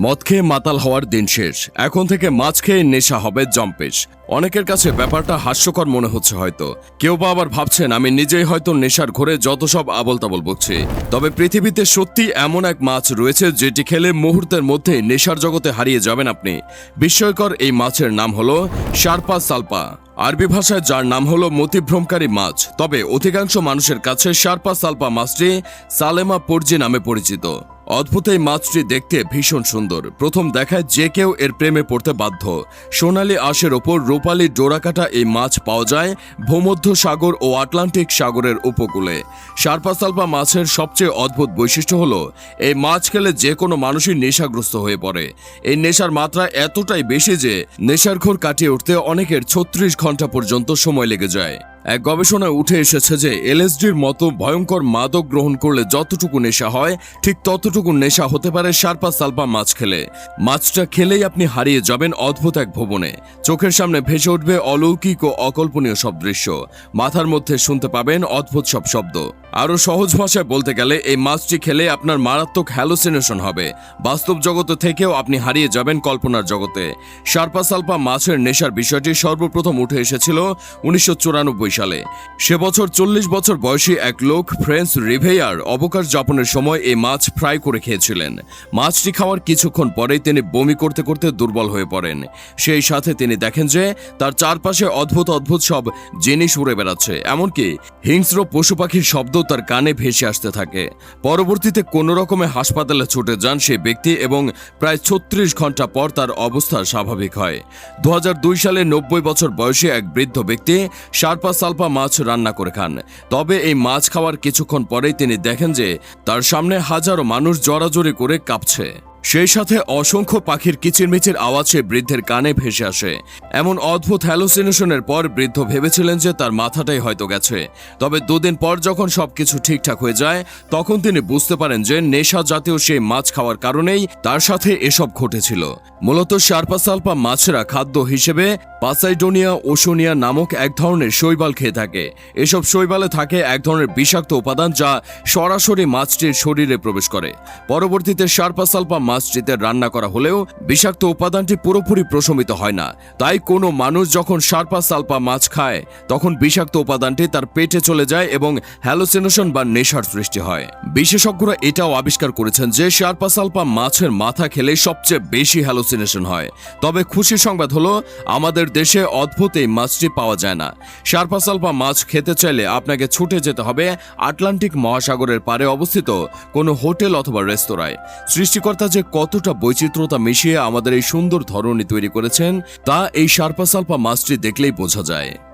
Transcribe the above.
মদ খেয়ে মাতাল হওয়ার দিন শেষ। এখন থেকে মাছ খেয়ে নেশা হবে জম্পেশ। অনেকের কাছে ব্যাপারটা হাস্যকর মনে হচ্ছে হয়তো। কেউ বা আবার ভাবছেন, আমি নিজেই হয়তো নেশার ঘরে যত সব আবল তাবল বকছি। তবে পৃথিবীতে সত্যি এমন এক মাছ রয়েছে, যেটি খেলে মুহূর্তের মধ্যে নেশার জগতে হারিয়ে যাবেন আপনি। বিস্ময়কর এই মাছের নাম হলো শারপা সালপা। আরবি ভাষায় যার নাম হলো মতিভ্রমকারী মাছ। তবে অধিকাংশ মানুষের কাছে শারপা সালপা মাছটি সালেমা পর্জি নামে পরিচিত। অদ্ভুত এই মাছটি দেখতে ভীষণ সুন্দর। প্রথম দেখায় যে কেউ এর প্রেমে পড়তে বাধ্য। সোনালী আশের ওপর রূপালী ডোরাকাটা এই মাছ পাওয়া যায় ভূমধ্য সাগর ও আটলান্টিক সাগরের উপকূলে। সালপা মাছের সবচেয়ে অদ্ভুত বৈশিষ্ট্য হল, এই মাছ খেলে যে কোনো মানুষই নেশাগ্রস্ত হয়ে পড়ে। এই নেশার মাত্রা এতটাই বেশি যে, নেশার ঘোর কাটিয়ে উঠতে অনেকের ছত্রিশ ঘণ্টা পর্যন্ত সময় লেগে যায়। এক গবেষণায় উঠে এসেছে যে এলএসডির মতো ভয়ঙ্কর মাদক গ্রহণ করলে যতটুকু নেশা হয়, ঠিক ততটুকু নেশা হতে পারে সারপা সালপা মাছ খেলে। মাছটা খেলেই আপনি হারিয়ে যাবেন অদ্ভুত এক ভবনে। চোখের সামনে ভেসে উঠবে অলৌকিক ও অকল্পনীয় সব দৃশ্য। মাথার মধ্যে শুনতে পাবেন অদ্ভুত সব শব্দ। আরও সহজ ভাষায় বলতে গেলে, এই মাছটি খেলে আপনার মারাত্মক হ্যালোসিনেশন হবে। বাস্তব জগতে থেকেও আপনি হারিয়ে যাবেন কল্পনার জগতে। সারপা সালপা মাছের নেশার বিষয়টি সর্বপ্রথম উঠে এসেছিল উনিশশো চুরানব্বই সালে। সে বছর চল্লিশ বছর বয়সী এক লোক ফ্রেন্স রিভেয়ার অবকাশ যাপনের সময় এই মাছ ফ্রাই করে খেয়েছিলেন। মাছটি খাওয়ার কিছুক্ষণ পরেই তিনি বমি করতে করতে দুর্বল হয়ে পড়েন। সেই সাথে তিনি দেখেন যে, তার চারপাশে অদ্ভুত অদ্ভুত সব জিনিস উড়ে বেড়াচ্ছে। এমনকি হিংস্র পশু পাখির শব্দ তার কানে ভেসে আসতে থাকে। পরবর্তীতে কোনো রকমে হাসপাতালে ছুটে যান সেই ব্যক্তি এবং প্রায় ছত্রিশ ঘণ্টা পর তার অবস্থা স্বাভাবিক হয়। দু হাজার দুই সালে নব্বই বছর বয়সে এক বৃদ্ধ ব্যক্তি সারপা সালপা মাছ রান্না করে খান। তবে এই মাছ খাওয়ার কিছুক্ষণ পরেই তিনি দেখেন যে তার সামনে হাজারো মানুষ জড়াজড়ি করে কাঁপছে। সেই সাথে অসংখ্য পাখির কিচিরমিচির আওয়াজে বৃদ্ধের কানে ভেসে আসে। এমন অদ্ভুত হ্যালোসিনেশনের পর বৃদ্ধ ভেবেছিলেন যে তার মাথাটাই হয়তো গেছে। তবে দুদিন পর যখন সবকিছু ঠিকঠাক হয়ে যায়, তখন তিনি বুঝতে পারেন যে নেশা জাতীয় সেই মাছ খাওয়ার কারণেই তার সাথে এসব ঘটেছিল। মূলত সারপা সালপা মাছেরা খাদ্য হিসেবে পাসাইডোনিয়া ওশোনিয়া নামক এক ধরনের শৈবাল খেয়ে থাকে। এসব শৈবালে থাকে এক ধরনের বিষাক্ত উপাদান যা সরাসরি মাছটির শরীরে প্রবেশ করে। পরবর্তীতে সারপা সালপা মাছটিতে রান্না করা হলেও বিষাক্ত উপাদানটি পুরোপুরি প্রশমিত হয় না। তাই কোনো মানুষ যখন সারপা সালপা মাছ খায়, তখন বিষাক্ত উপাদানটি তার পেটে চলে যায় এবং হ্যালোসিনেশন বা নেশার সৃষ্টি হয়। বিশেষজ্ঞরা এটাও আবিষ্কার করেছেন যে সারপা সালপা মাছের মাথা খেলে সবচেয়ে বেশি হ্যালোসিনেশন হয়। তবে খুশি সংবাদ হলো, আমাদের দেশে অদ্ভুত এই মাছটি পাওয়া যায় না। সারপা সালপা মাছ খেতে চাইলে আপনাকে ছুটে যেতে হবে আটলান্টিক মহাসাগরের পারে অবস্থিত কোনো হোটেল অথবা রেস্তোরাঁয়। সৃষ্টিকর্তা যে কতটা বৈচিত্র্যতা মিশিয়ে আমাদের এই সুন্দর ধরনী তৈরি করেছেন, তা এই সারপা সালপা মাছটি দেখলেই বোঝা যায়।